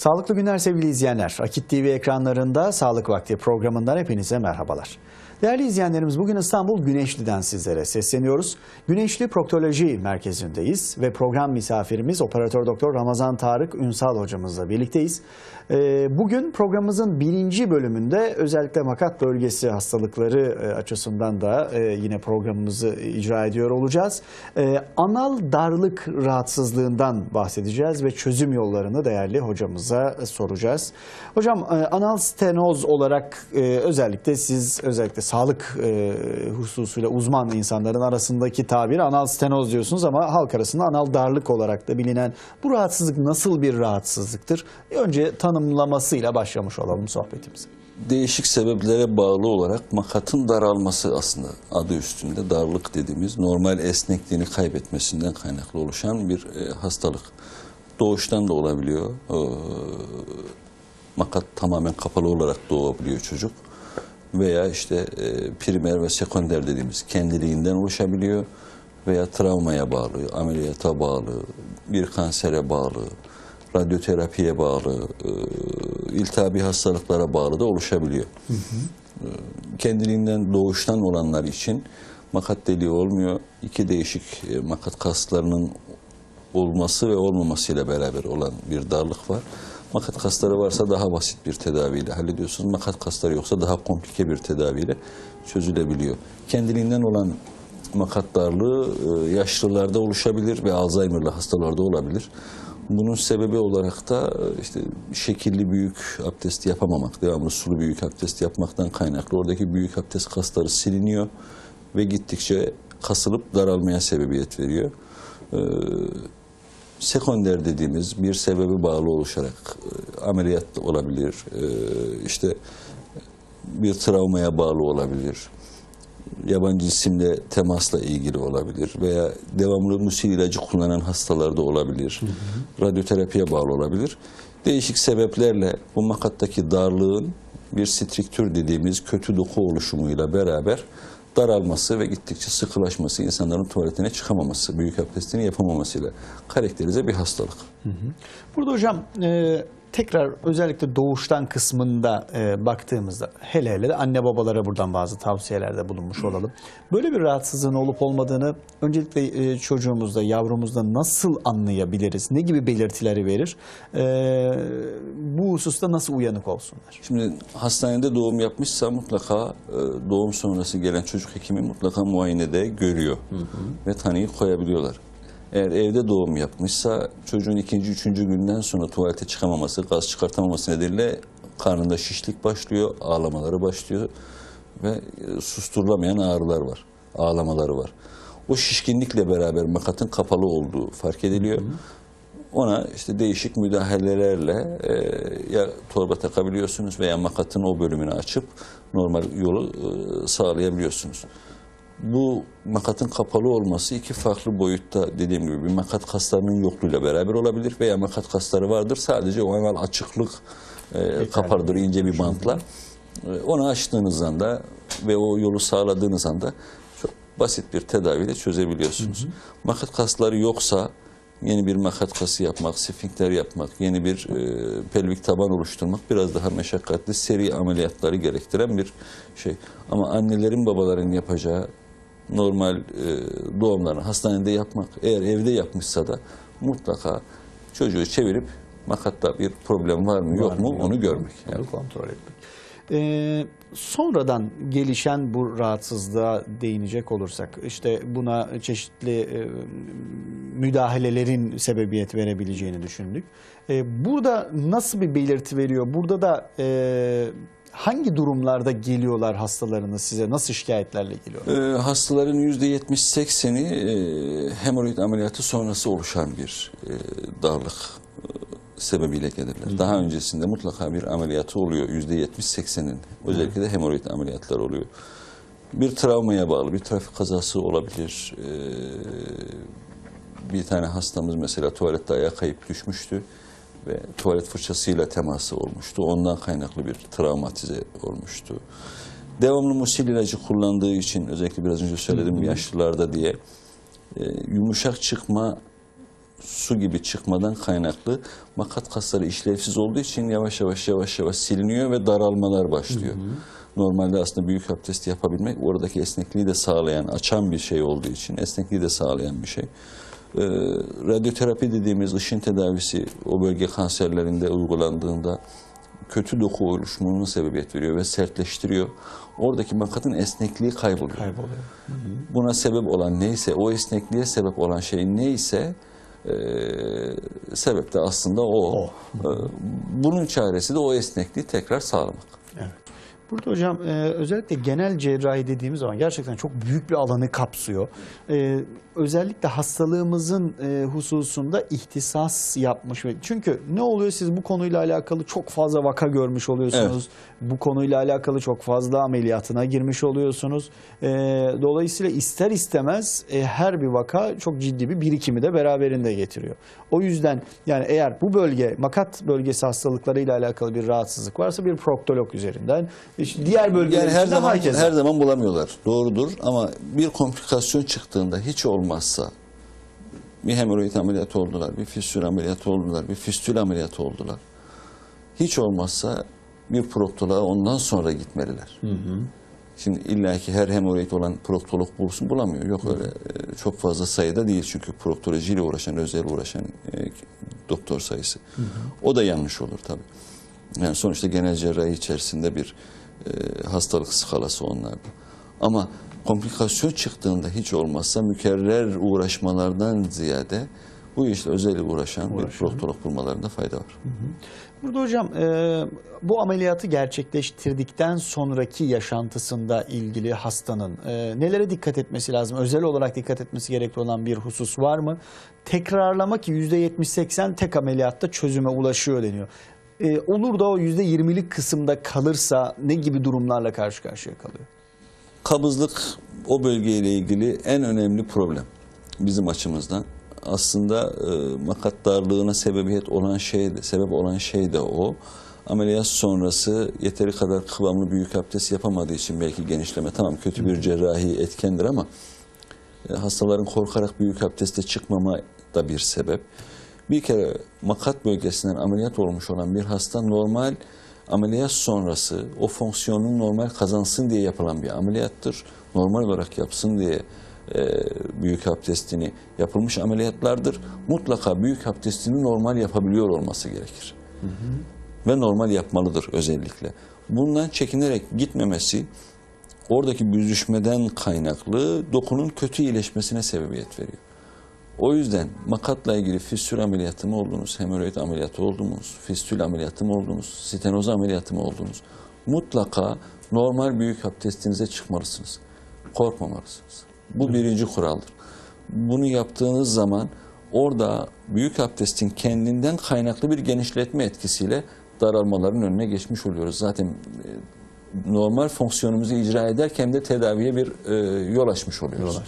Sağlıklı günler sevgili izleyenler. Akit TV ekranlarında Sağlık Vakti programından hepinize merhabalar. Değerli izleyenlerimiz bugün İstanbul Güneşli'den sizlere sesleniyoruz. Güneşli Proktoloji Merkezi'ndeyiz ve program misafirimiz Operatör Doktor Ramazan Tarık Ünsal hocamızla birlikteyiz. Ee, Bugün programımızın birinci bölümünde özellikle makat bölgesi hastalıkları e, açısından da e, yine programımızı icra ediyor olacağız. Ee, Anal darlık rahatsızlığından bahsedeceğiz ve çözüm yollarını değerli hocamıza soracağız. Hocam e, anal stenoz olarak e, özellikle siz özellikle sağlık e, hususuyla uzman insanların arasındaki tabir anal stenoz diyorsunuz ama halk arasında anal darlık olarak da bilinen bu rahatsızlık nasıl bir rahatsızlıktır? Önce tanımlamasıyla başlamış olalım sohbetimize. değişik sebeplere bağlı olarak makatın daralması aslında adı üstünde darlık dediğimiz normal esnekliğini kaybetmesinden kaynaklı oluşan bir e, hastalık. Doğuştan da olabiliyor. Ee, makat tamamen kapalı olarak doğabiliyor çocuk. Veya işte e, primer ve sekonder dediğimiz kendiliğinden oluşabiliyor. Veya travmaya bağlı, ameliyata bağlı, bir kansere bağlı, radyoterapiye bağlı, e, iltihabi hastalıklara bağlı da oluşabiliyor. E, Kendiliğinden doğuştan olanlar için makat deliği olmuyor. İki değişik e, makat kaslarının olması ve olmamasıyla beraber olan bir darlık var. Makat kasları varsa daha basit bir tedaviyle hallediyorsunuz. Makat kasları yoksa daha komplike bir tedaviyle çözülebiliyor. Kendiliğinden olan makat darlığı e, yaşlılarda oluşabilir ve Alzheimer'lı hastalarda olabilir. Bunun sebebi olarak da e, işte şekilli büyük abdest yapamamak, devamlı sulu büyük abdest yapmaktan kaynaklı. Oradaki büyük abdest kasları siliniyor ve gittikçe kasılıp daralmaya sebebiyet veriyor. Sekonder dediğimiz bir sebebe bağlı oluşarak e, ameliyat olabilir, e, işte bir travmaya bağlı olabilir, yabancı cisimle temasla ilgili olabilir veya devamlı musil ilacı kullanan hastalarda olabilir, radyoterapiye bağlı olabilir. Değişik sebeplerle bu makattaki darlığın bir striktür dediğimiz kötü doku oluşumuyla beraber daralması ve gittikçe sıkılaşması, insanların tuvaletine çıkamaması, büyük abdestini yapamamasıyla karakterize bir hastalık. Burada hocam e, tekrar özellikle doğuştan kısmında e, baktığımızda hele hele de anne babalara buradan bazı tavsiyelerde bulunmuş olalım. Böyle bir rahatsızlığın olup olmadığını öncelikle e, çocuğumuzda, yavrumuzda nasıl anlayabiliriz? Ne gibi belirtileri verir? E, bu hususta nasıl uyanık olsunlar? Şimdi hastanede doğum yapmışsa mutlaka e, doğum sonrası gelen çocuk hekimi mutlaka muayenede görüyor ve tanıyı koyabiliyorlar. Eğer evde doğum yapmışsa çocuğun ikinci, üçüncü günden sonra tuvalete çıkamaması, gaz çıkartamaması nedeniyle karnında şişlik başlıyor, ağlamaları başlıyor ve e, susturulamayan ağrılar var, ağlamaları var. O şişkinlikle beraber makatın kapalı olduğu fark ediliyor. Ona işte değişik müdahalelerle e, ya torba takabiliyorsunuz veya makatın o bölümünü açıp normal yolu e, sağlayabiliyorsunuz. Bu makatın kapalı olması iki farklı boyutta dediğim gibi bir makat kaslarının yokluğuyla beraber olabilir veya makat kasları vardır sadece o evvel açıklık e, kapardır ince bir bantla. E, onu açtığınız anda ve o yolu sağladığınız anda çok basit bir tedaviyle çözebiliyorsunuz. Makat kasları yoksa yeni bir makat kası yapmak, sfinkter yapmak, yeni bir e, pelvik taban oluşturmak biraz daha meşakkatli seri ameliyatları gerektiren bir şey. Ama annelerin babaların yapacağı normal e, doğumlarını hastanede yapmak, eğer evde yapmışsa da mutlaka çocuğu çevirip makatta bir problem var mı yok Var mu mı, yok onu mu? görmek. Onu Yani kontrol etmek. Ee, sonradan gelişen bu rahatsızlığa değinecek olursak işte buna çeşitli e, müdahalelerin sebebiyet verebileceğini düşündük. Ee, burada nasıl bir belirti veriyor? Burada da e, hangi durumlarda geliyorlar hastalarınız size? Nasıl şikayetlerle geliyorlar? Ee, hastaların %70-80'i e, hemoroid ameliyatı sonrası oluşan bir e, darlık e, sebebiyle gelirler. Daha öncesinde mutlaka bir ameliyatı oluyor %70-80'in. Özellikle de hemoroid ameliyatlar oluyor. Bir travmaya bağlı bir trafik kazası olabilir. Ee, bir tane hastamız mesela tuvalette ayağa kayıp düşmüştü ve tuvalet fırçasıyla teması olmuştu. Ondan kaynaklı bir travmatize olmuştu. Devamlı musil ilacı kullandığı için özellikle biraz önce söyledim yaşlılarda diye e, yumuşak çıkma su gibi çıkmadan kaynaklı makat kasları işlevsiz olduğu için yavaş yavaş yavaş yavaş siliniyor ve daralmalar başlıyor. Normalde aslında büyük abdest yapabilmek oradaki esnekliği de sağlayan, açan bir şey olduğu için esnekliği de sağlayan bir şey. Ee, radyoterapi dediğimiz ışın tedavisi o bölge kanserlerinde uygulandığında kötü doku oluşumuna sebebiyet veriyor ve sertleştiriyor. Oradaki makatın esnekliği kayboluyor. Kayboluyor. Buna sebep olan neyse, o esnekliğe sebep olan şey neyse e, sebep de aslında o. O. E, bunun çaresi de o esnekliği tekrar sağlamak. Evet. Burada hocam e, özellikle genel cerrahi dediğimiz zaman gerçekten çok büyük bir alanı kapsıyor. E, özellikle hastalığımızın e, hususunda ihtisas yapmış çünkü ne oluyor siz bu konuyla alakalı çok fazla vaka görmüş oluyorsunuz. Bu konuyla alakalı çok fazla ameliyatına girmiş oluyorsunuz. E, dolayısıyla ister istemez e, her bir vaka çok ciddi bir birikimi de beraberinde getiriyor. O yüzden yani eğer bu bölge makat bölgesi hastalıklarıyla alakalı bir rahatsızlık varsa bir proktolog üzerinden işte diğer bölgeler Yani her zaman hakeza. her zaman bulamıyorlar. Doğrudur ama bir komplikasyon çıktığında hiç olmazsa bir hemoroid ameliyatı oldular, bir fistül ameliyatı oldular, bir fistül ameliyatı oldular. Hiç olmazsa bir proktoloğa ondan sonra gitmeliler. Şimdi illaki her hemoroid olan proktolog bulsun bulamıyor. Yok öyle e, çok fazla sayıda değil çünkü proktolojiyle uğraşan, özel uğraşan e, doktor sayısı. O da yanlış olur tabii. Yani sonuçta genel cerrahi içerisinde bir hastalık skalası onlar. Ama komplikasyon çıktığında hiç olmazsa mükerrer uğraşmalardan ziyade bu işle özel uğraşan bir proktolog bulmalarında fayda var. Burada hocam e, bu ameliyatı gerçekleştirdikten sonraki yaşantısında ilgili hastanın e, nelere dikkat etmesi lazım? Özel olarak dikkat etmesi gerekli olan bir husus var mı? Tekrarlama ki %70-80 tek ameliyatta çözüme ulaşıyor deniyor. E, olur da o %20'lik kısımda kalırsa ne gibi durumlarla karşı karşıya kalıyor? Kabızlık o bölgeyle ilgili en önemli problem bizim açımızdan. Aslında e, makat darlığına sebebiyet olan şey de, sebep olan şey de o. Ameliyat sonrası yeteri kadar kıvamlı büyük abdest yapamadığı için belki genişleme tamam kötü bir cerrahi etkendir ama e, hastaların korkarak büyük abdeste çıkmama da bir sebep. Bir kere makat bölgesinden ameliyat olmuş olan bir hasta normal ameliyat sonrası o fonksiyonunu normal kazansın diye yapılan bir ameliyattır. Normal olarak yapsın diye e, büyük abdestini yapılmış ameliyatlardır. Mutlaka büyük abdestini normal yapabiliyor olması gerekir. Ve normal yapmalıdır özellikle. Bundan çekinerek gitmemesi oradaki büzüşmeden kaynaklı dokunun kötü iyileşmesine sebebiyet veriyor. O yüzden makatla ilgili fistül ameliyatı mı oldunuz, hemoroid ameliyatı oldunuz, fistül ameliyatı mı oldunuz, stenoz ameliyatı mı oldunuz? Mutlaka normal büyük abdestinize çıkmalısınız. Korkmamalısınız. Bu birinci kuraldır. Bunu yaptığınız zaman orada büyük abdestin kendinden kaynaklı bir genişletme etkisiyle daralmaların önüne geçmiş oluyoruz. Zaten e, normal fonksiyonumuzu icra ederken de tedaviye bir e, yol açmış oluyoruz.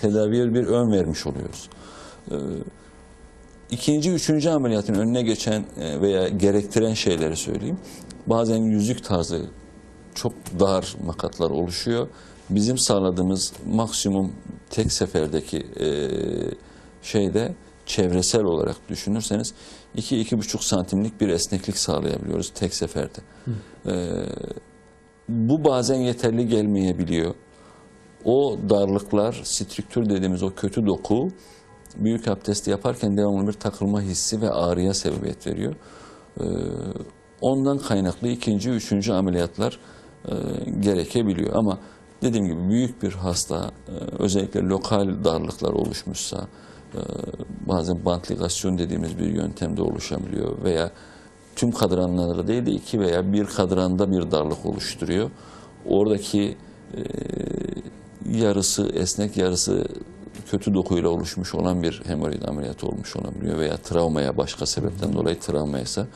Tedaviye bir ön vermiş oluyoruz. E, ikinci, üçüncü ameliyatın önüne geçen e, veya gerektiren şeyleri söyleyeyim. Bazen yüzük tarzı çok dar makatlar oluşuyor. Bizim sağladığımız maksimum tek seferdeki e, şeyde çevresel olarak düşünürseniz 2-2,5 santimlik bir esneklik sağlayabiliyoruz tek seferde. E, bu bazen yeterli gelmeyebiliyor. O darlıklar, strüktür dediğimiz o kötü doku büyük abdesti yaparken devamlı bir takılma hissi ve ağrıya sebebiyet veriyor. Ee, ondan kaynaklı ikinci, üçüncü ameliyatlar e, gerekebiliyor. Ama dediğim gibi büyük bir hasta, e, özellikle lokal darlıklar oluşmuşsa, e, bazen bantligasyon dediğimiz bir yöntemde oluşabiliyor veya tüm kadranlara değil de iki veya bir kadranda bir darlık oluşturuyor. Oradaki e, yarısı esnek yarısı kötü dokuyla oluşmuş olan bir hemoroid ameliyatı olmuş olabiliyor veya travmaya başka sebepten dolayı travmaysa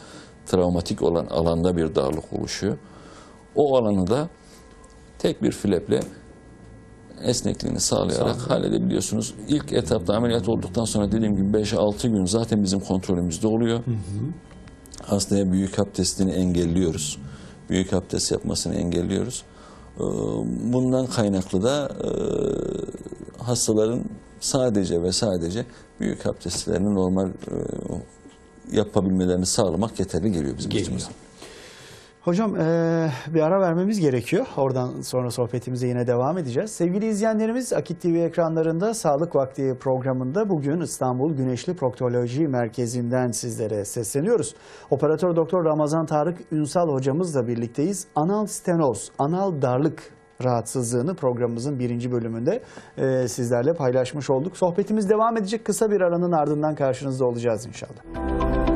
travmatik olan alanda bir darlık oluşuyor. O alanı da tek bir fleple esnekliğini sağlayarak halledebiliyorsunuz. İlk etapta ameliyat olduktan sonra dediğim gibi 5-6 gün zaten bizim kontrolümüzde oluyor. Hastaya büyük abdestini engelliyoruz. Büyük abdest yapmasını engelliyoruz. Ee, Bundan kaynaklı da e, hastaların sadece ve sadece büyük abdestlerini normal e, yapabilmelerini sağlamak yeterli geliyor bizim Geliyor. açımızdan. Hocam eee, bir ara vermemiz gerekiyor. Oradan sonra sohbetimize yine devam edeceğiz. Sevgili izleyenlerimiz Akit TV ekranlarında Sağlık Vakti programında bugün İstanbul Güneşli Proktoloji Merkezi'nden sizlere sesleniyoruz. Operatör Doktor Ramazan Tarık Ünsal hocamızla birlikteyiz. Anal stenoz, anal darlık rahatsızlığını programımızın birinci bölümünde eee, sizlerle paylaşmış olduk. Sohbetimiz devam edecek. Kısa bir aranın ardından karşınızda olacağız inşallah.